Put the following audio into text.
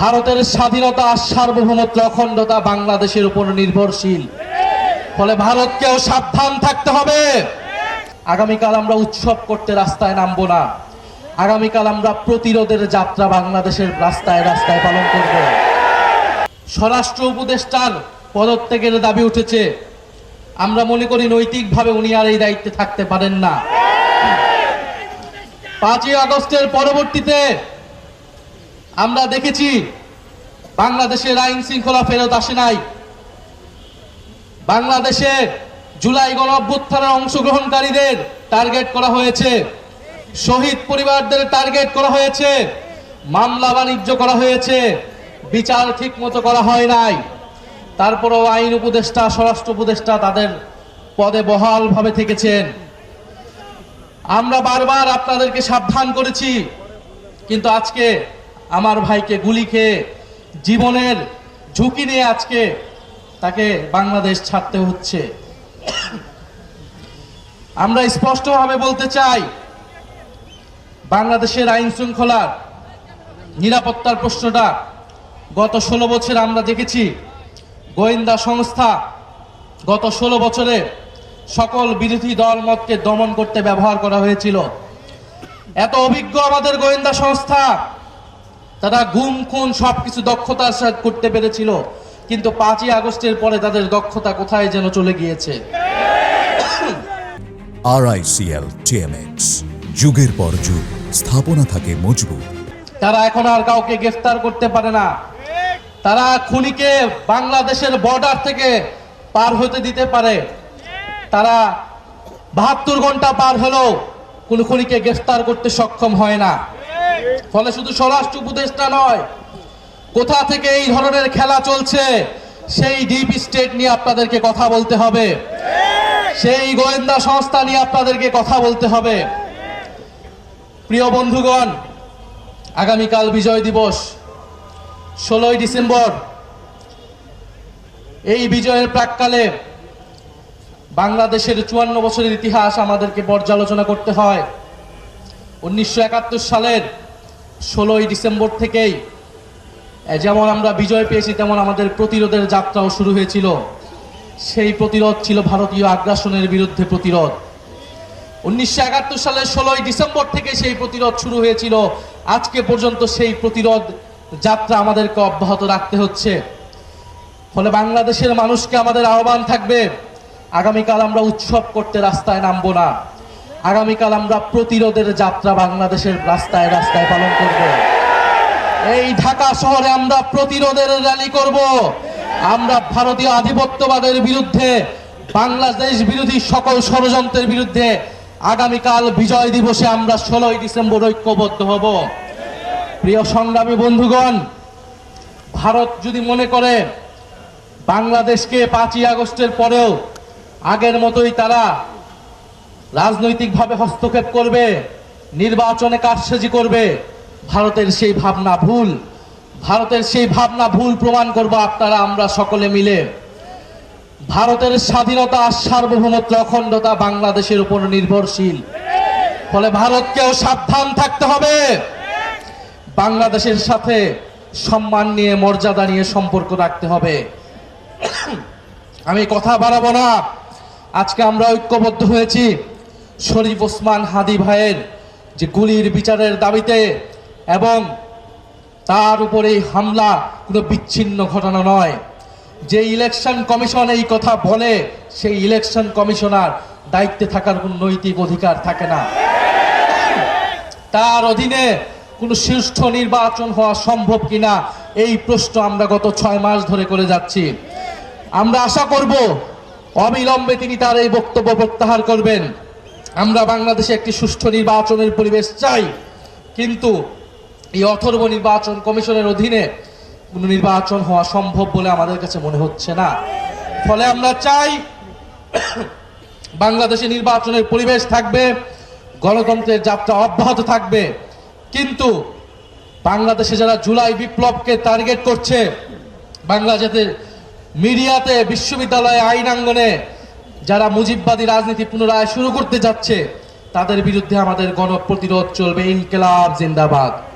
ভারতের স্বাধীনতা আর সার্বভৌমত্ব অখণ্ডতা বাংলাদেশের উপর নির্ভরশীল। ফলে ভারতকেও সাবধান থাকতে হবে। আগামীকাল আমরা উৎসব করতে রাস্তায় নামবো না। আগামীকাল আমরা প্রতিরোধের যাত্রা বাংলাদেশের রাস্তায় রাস্তায় পালন করব। স্বরাষ্ট্র উপদেষ্টার পদত্যাগের দাবি উঠেছে। আমরা মনে করি নৈতিকভাবে উনি আর এই দায়িত্বে থাকতে পারেন না। পাঁচই আগস্টের পরবর্তীতে আমরা দেখেছি বাংলাদেশের আইন শৃঙ্খলা ফেরত আসে নাই। বাংলাদেশে জুলাই গণ অভ্যুত্থানের অংশগ্রহণকারীদের টার্গেট করা হয়েছে। শহীদ পরিবারদের টার্গেট করা হয়েছে। মামলা বাণিজ্য করা হয়েছে। বিচার ঠিক মতো করা হয় নাই। তারপরেও আইন উপদেষ্টা, স্বরাষ্ট্র উপদেষ্টা তাদের পদে বহালভাবে থেকেছেন। আমরা বারবার আপনাদেরকে সাবধান করেছি, কিন্তু আজকে আমার ভাইকে গুলি খেয়ে জীবনের ঝুঁকি নিয়ে আজকে তাকে বাংলাদেশ ছাড়তে হচ্ছে। আমরা স্পষ্টভাবে বলতে চাই, বাংলাদেশের আইন শৃঙ্খলার নিরাপত্তার প্রশ্নটা গত ষোলো বছর আমরা দেখেছি, গোয়েন্দা সংস্থা গত ষোলো বছরে সকল বিরোধী দল মতকে দমন করতে ব্যবহার করা হয়েছিল। এত অভিজ্ঞ আমাদের গোয়েন্দা সংস্থা তারা গুম খুন সবকিছু দক্ষতার সাথে করতে পেরেছিল। কিন্তু পাঁচই আগস্টের পরে তাদের দক্ষতা কোথায় যেন চলে গিয়েছে? আরআইসিএল টিএমএক্স যুগের পর যুগ স্থাপনা থাকে মজবুত। তারা এখন আর কাউকে গ্রেফতার করতে পারে না। তারা খুনিকে বাংলাদেশের বর্ডার থেকে পার হতে দিতে পারে। তারা বাহাত্তর ঘণ্টা পার হলেও কোন খুনিকে গ্রেফতার করতে সক্ষম হয় না। ফলে শুধু স্বরাষ্ট্র উপদেষ্টা নয়, কোথা থেকে এই ধরনের খেলা চলছে, সেই ডিপ স্টেট নিয়ে আপনাদেরকে কথা বলতে হবে। সেই গোয়েন্দা সংস্থা নিয়ে আপনাদেরকে কথা বলতে হবে। প্রিয় বন্ধুগণ, আগামীকাল বিজয় দিবস, ষোলোই ডিসেম্বর। এই বিজয়ের প্রাককালে বাংলাদেশের চুয়ান্ন বছরের ইতিহাস আমাদেরকে পর্যালোচনা করতে হয়। উনিশশো একাত্তর সালের ষোলোই ডিসেম্বর থেকেই যেমন আমরা বিজয় পেয়েছি, তেমন আমাদের প্রতিরোধের যাত্রাও শুরু হয়েছিল। সেই প্রতিরোধ ছিল ভারতীয় আগ্রাসনের বিরুদ্ধে প্রতিরোধ। উনিশশো একাত্তর সালের ষোলোই ডিসেম্বর থেকে সেই প্রতিরোধ শুরু হয়েছিল। আজকে পর্যন্ত সেই প্রতিরোধ যাত্রা আমাদেরকে অব্যাহত রাখতে হচ্ছে। ফলে বাংলাদেশের মানুষকে আমাদের আহ্বান থাকবে, আগামীকাল আমরা উৎসব করতে রাস্তায় নামবো না। আগামীকাল আমরা প্রতিরোধের যাত্রা বাংলাদেশের রাস্তায় রাস্তায় পালন করব। এই ঢাকা শহরে আমরা প্রতিরোধের র্যালি করব। আমরা ভারতীয় আধিপত্যবাদের বিরুদ্ধে, বাংলাদেশ বিরোধী সকল ষড়যন্ত্রের বিরুদ্ধে আগামীকাল বিজয় দিবসে আমরা ষোলোই ডিসেম্বর ঐক্যবদ্ধ হব। প্রিয় সংগ্রামী বন্ধুগণ, ভারত যদি মনে করে বাংলাদেশকে পাঁচই আগস্টের পরেও আগের মতোই তারা রাজনৈতিকভাবে হস্তক্ষেপ করবে, নির্বাচনে কারসাজি করবে, ভারতের সেই ভাবনা ভুল, ভারতের সেই ভাবনা ভুল প্রমাণ করব আপনারা, আমরা সকলে মিলে। ভারতের স্বাধীনতা আর সার্বভৌমত্ব অখণ্ডতা বাংলাদেশের উপর নির্ভরশীল। ফলে ভারতকেও সাবধান থাকতে হবে। বাংলাদেশের সাথে সম্মান নিয়ে, মর্যাদা নিয়ে সম্পর্ক রাখতে হবে। আমি কথা বাড়াবো না। আজকে আমরা ঐক্যবদ্ধ হয়েছি। শরীফ ওসমান হাদি ভাইয়ের যে গুলির বিচারের দাবিতে এবং তার উপরে হামলা কোনো বিচ্ছিন্ন ঘটনা নয়। যে ইলেকশন কমিশন এই কথা বলে, সেই ইলেকশন কমিশনার দায়িত্বে থাকার কোনো নৈতিক অধিকার থাকে না। তার অধীনে কোনো শীর্ষ নির্বাচন হওয়া সম্ভব কিনা, এই প্রশ্ন আমরা গত ছয় মাস ধরে করে যাচ্ছি। আমরা আশা করব, অবিলম্বে তিনি তার এই বক্তব্য প্রত্যাহার করবেন। আমরা বাংলাদেশে একটি সুষ্ঠু নির্বাচনের পরিবেশ চাই, কিন্তু এই অথর্ব নির্বাচন কমিশনের অধীনে কোনো নির্বাচন হওয়া সম্ভব বলে আমাদের কাছে মনে হচ্ছে না। ফলে আমরা চাই বাংলাদেশে নির্বাচনের পরিবেশ থাকবে, গণতন্ত্রের যাত্রা অব্যাহত থাকবে, কিন্তু বাংলাদেশে যারা জুলাই বিপ্লবকে টার্গেট করছে, বাংলাদেশের মিডিয়াতে, বিশ্ববিদ্যালয়ে আইনাঙ্গনে যারা মুজিববাদী রাজনীতি পুনরায় শুরু করতে যাচ্ছে তাদের বিরুদ্ধে আমাদের গণপ্রতিরোধ চলবে। ইনকেলাব জিন্দাবাদ।